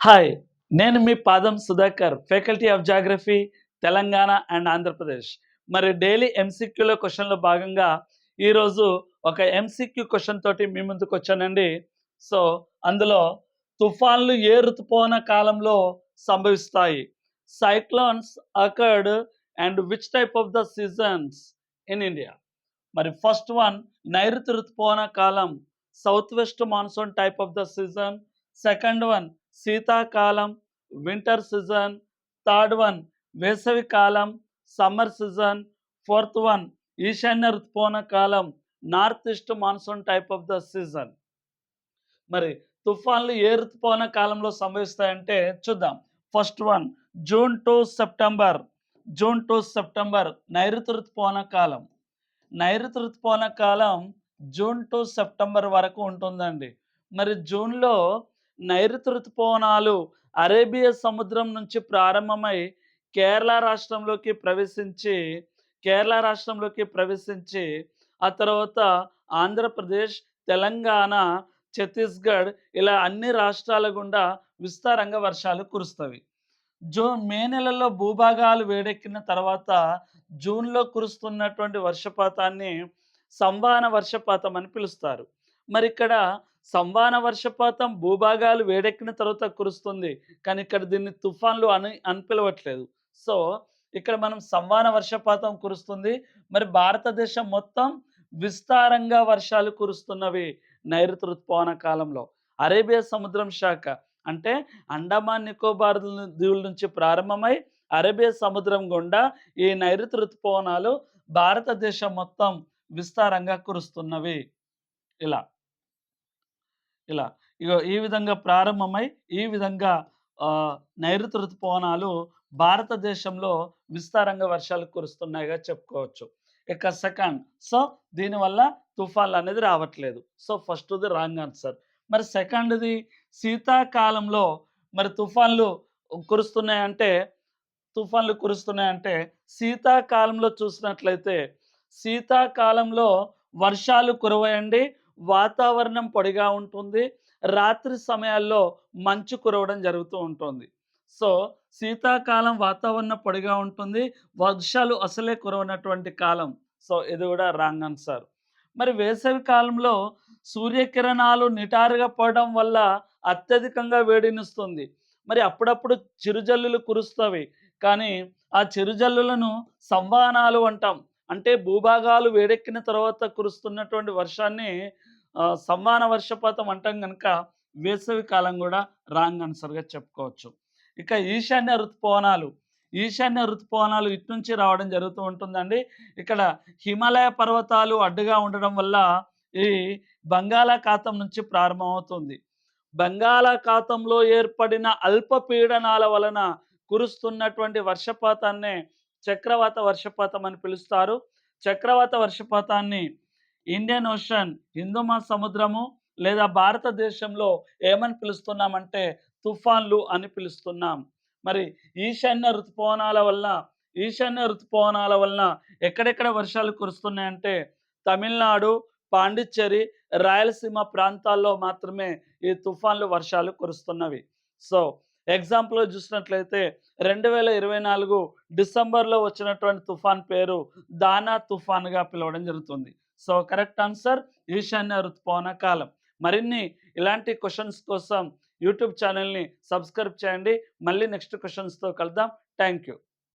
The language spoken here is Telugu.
హాయ్ నేను మీ Padam Sudhakar faculty of geography Telangana and Andhra Pradesh. మరి డైలీ ఎంసీక్యూలో క్వశ్చన్లో భాగంగా ఈరోజు ఒక ఎంసీక్యూ క్వశ్చన్ తోటి మీ ముందుకు వచ్చానండి. సో అందులో తుఫాన్లు ఏ ఋతుపవన కాలంలో సంభవిస్తాయి. Cyclones occurred and which type of the seasons in India మరి ఫస్ట్ వన్ నైరుతి ఋతుపవన కాలం south west monsoon type of the season second one శీతాకాలం వింటర్ సీజన్ థర్డ్ వన్ వేసవి కాలం సమ్మర్ సీజన్ ఫోర్త్ వన్ ఈశాన్య ఋతుపవన కాలం north east monsoon type of the season మరి తుఫాన్లు ఏ ఋతుపవన కాలంలో సంభవిస్తాయంటే చూద్దాం. First one June to September June to September నైరుతి ఋతుపవన కాలం. నైరుతి ఋతుపవన కాలం జూన్ టు సెప్టెంబర్ వరకు ఉంటుందండి. మరి జూన్లో నైరుతి ఋతుపవనాలు అరేబియా సముద్రం నుంచి ప్రారంభమై కేరళ రాష్ట్రంలోకి ప్రవేశించి కేరళ రాష్ట్రంలోకి ప్రవేశించి ఆ తర్వాత ఆంధ్రప్రదేశ్ తెలంగాణ ఛత్తీస్గఢ్ ఇలా అన్ని రాష్ట్రాల గుండా విస్తారంగా వర్షాలు కురుస్తవి. జూన్ మే నెలలో భూభాగాలు వేడెక్కిన తర్వాత జూన్లో కురుస్తున్నటువంటి వర్షపాతాన్ని సంవాన వర్షపాతం అని పిలుస్తారు. మరి ఇక్కడ సంవాన వర్షపాతం భూభాగాలు వేడెక్కిన తర్వాత కురుస్తుంది. కానీ ఇక్కడ దీన్ని తుఫాన్లు అని అని పిలవట్లేదు. సో ఇక్కడ మనం సంవాన వర్షపాతం కురుస్తుంది. మరి భారతదేశం మొత్తం విస్తారంగా వర్షాలు కురుస్తున్నవి నైరుతి ఋతుపవన కాలంలో. అరేబియా సముద్రం శాఖ అంటే అండమాన్ నికోబార్ దీవుల నుంచి ప్రారంభమై అరేబియా సముద్రం గుండా ఈ నైరుతి ఋతుపవనాలు భారతదేశం మొత్తం విస్తారంగా కురుస్తున్నవి. ఇలా. ఇలా. ఇగో ఈ విధంగా ప్రారంభమై ఈ విధంగా నైరుతి ఋతుపవనాలు భారతదేశంలో విస్తారంగా వర్షాలు కురుస్తున్నాయిగా చెప్పుకోవచ్చు. ఇక సెకండ్ సో దీనివల్ల తుఫాన్లు అనేది రావట్లేదు. సో ఫస్ట్ది రాంగ్ ఆన్సర్. మరి సెకండ్ది శీతాకాలంలో మరి తుఫాన్లు కురుస్తున్నాయంటే తుఫాన్లు కురుస్తున్నాయంటే శీతాకాలంలో చూసినట్లయితే శీతాకాలంలో వర్షాలు కురవయండి వాతావరణం పొడిగా ఉంటుంది. రాత్రి సమయాల్లో మంచు కురవడం జరుగుతూ ఉంటుంది. సో శీతాకాలం వాతావరణం పొడిగా ఉంటుంది. వర్షాలు అసలే కురవనటువంటి కాలం. సో ఇది కూడా రాంగ్ ఆన్సర్. మరి వేసవి కాలంలో సూర్యకిరణాలు నిటారుగా పడడం వల్ల అత్యధికంగా వేడినిస్తుంది. మరి అప్పుడప్పుడు చిరుజల్లులు కురుస్తవి కానీ ఆ చిరుజల్లులను సంవాహనాలు అంటాం. అంటే భూభాగాలు వేడెక్కిన తర్వాత కురుస్తున్నటువంటి వర్షాన్ని సంవాన వర్షపాతం అంటాం కనుక వేసవి కాలం కూడా రాంగ్ ఆన్సర్గా చెప్పుకోవచ్చు. ఇక ఈశాన్య ఋతుపవనాలు ఈశాన్య ఋతుపవనాలు ఇటు నుంచి రావడం జరుగుతూ ఉంటుందండి. ఇక్కడ హిమాలయ పర్వతాలు అడ్డుగా ఉండడం వల్ల ఈ బంగాళాఖాతం నుంచి ప్రారంభమవుతుంది. బంగాళాఖాతంలో ఏర్పడిన అల్పపీడనాల వలన కురుస్తున్నటువంటి వర్షపాతాన్నే చక్రవాత వర్షపాతం అని పిలుస్తారు. చక్రవాత వర్షపాతాన్ని ఇండియన్ ఓషన్ హిందూ మహాసముద్రము లేదా భారతదేశంలో ఏమని పిలుస్తున్నామంటే తుఫాన్లు అని పిలుస్తున్నాం. మరి ఈశాన్య ఋతుపవనాల వల్ల ఈశాన్య ఋతుపవనాల వలన ఎక్కడెక్కడ వర్షాలు కురుస్తున్నాయంటే తమిళనాడు పాండిచ్చేరి రాయలసీమ ప్రాంతాల్లో మాత్రమే ఈ తుఫాన్లు వర్షాలు కురుస్తున్నవి. సో ఎగ్జాంపుల్ చూసినట్లయితే రెండు వేల ఇరవై నాలుగు డిసెంబర్లో వచ్చినటువంటి తుఫాన్ పేరు దానా తుఫాన్గా పిలవడం జరుగుతుంది. సో కరెక్ట్ ఆన్సర్ ఈశాన్య ఋతుపవన కాలం. మరిన్ని ఇలాంటి క్వశ్చన్స్ కోసం యూట్యూబ్ ఛానల్ని సబ్స్క్రైబ్ చేయండి. మళ్ళీ నెక్స్ట్ క్వశ్చన్స్తో కలుద్దాం. Thank you.